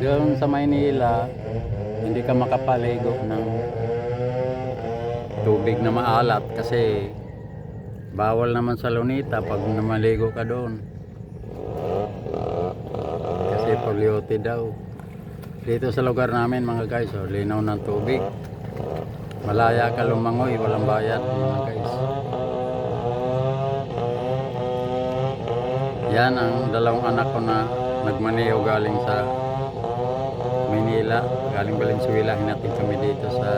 doon sa Maynila, hindi ka makapaligo ng tubig na maalat kasi bawal naman sa Lunita pag namaligo ka doon. Kasi polluted daw. Dito sa lugar namin mga guys, oh, linaw ng tubig. Malaya ka lumangoy, walang bayad mga guys. Yan ang dalawang anak ko na nagmaneho galing sa Manila, galing Valenzuela, hinatid kami dito sa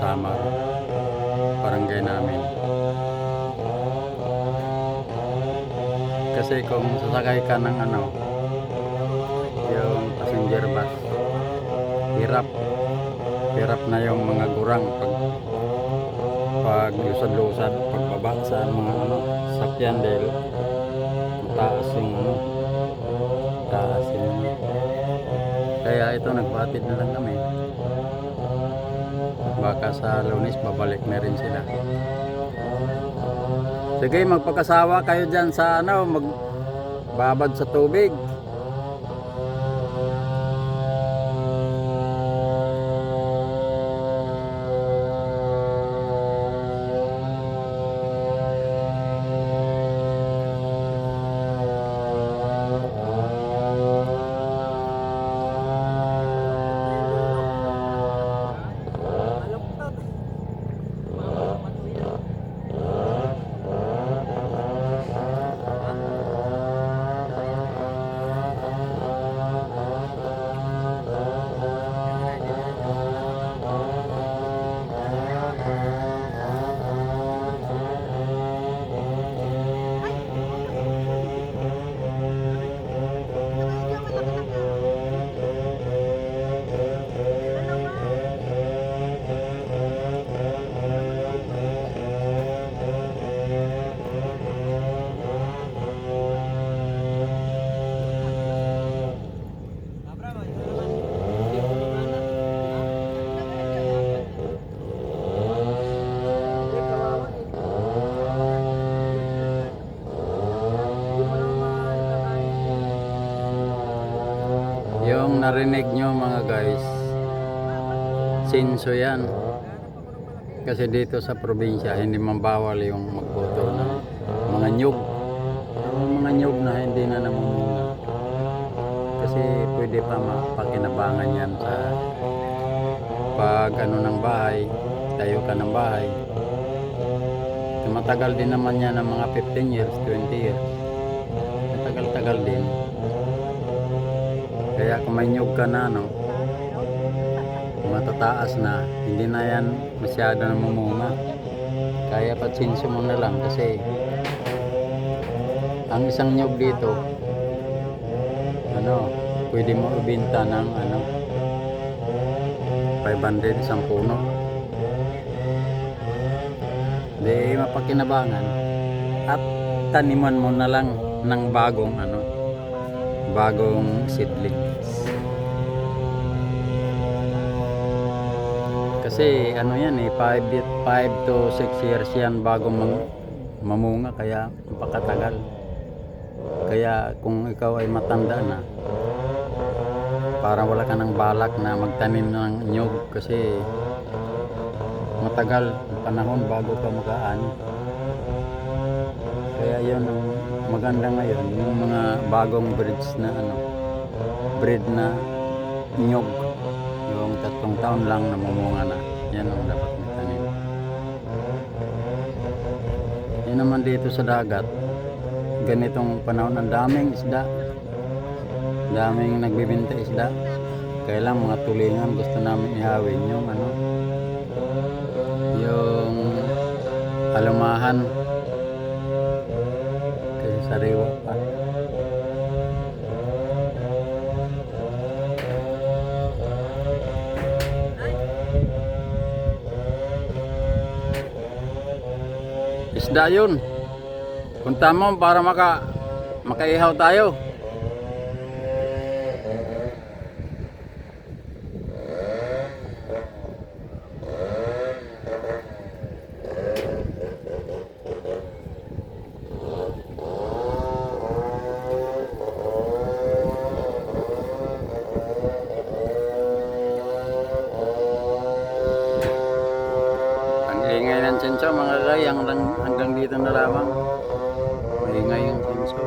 Samar, barangay namin. Kasi kung sasakay ka ng ano, yung passenger bus, hirap. Hirap na yung mga gurang pag pag lusad-lusad, pagbaba sa mga ano, sakyan dahil mataas yung ano, kaya ito nagpatid na lang kami. Baka sa lunes babalik na rin sila. Sige magpakasawa kayo dyan sa ano magbabad sa tubig yung narinig nyo mga guys sinso yan. Kasi dito sa probinsya hindi man bawal yung magboto ng mga nyug. Yung mga nyug na hindi na namumunga. Kasi pwede pa mapakinabangan yan sa pag ano ng bahay tayo ka ng bahay. Matagal din naman yan ng mga 15 years 20 years. Matagal-tagal din kaya kung may nyug ka na, no, matataas na, hindi na yan masyado namumunga. Kaya patsinso mo na lang kasi ang isang nyug dito, ano, pwede mo ibenta ng ano, 500 isang puno. Di mapakinabangan at taniman mo na lang ng bagong ano, bagong seedlings. Kasi ano yan eh, 5 5 to 6 years yan bago mang, mamunga kaya napakatagal. Kaya kung ikaw ay matanda na, parang wala ka ng balak na magtanim ng nyug kasi matagal ang panahon bago ka makaani. Kaya yun ang maganda ngayon, yung mga bagong breeds na ano, breed na nyog. Yung tatlong taon lang namumunga na. Yan ang dapat matanim. Yan naman dito sa dagat, ganitong panahon ang daming isda. Daming nagbibinta isda. Kaya mga tulingan gusto namin ihawin yung ano, yung alumahan Isda yun. Punta mo para maka makaihaw tayo. Chinso mga kay hanggang, hanggang dito na lamang. Maingay yung chinso.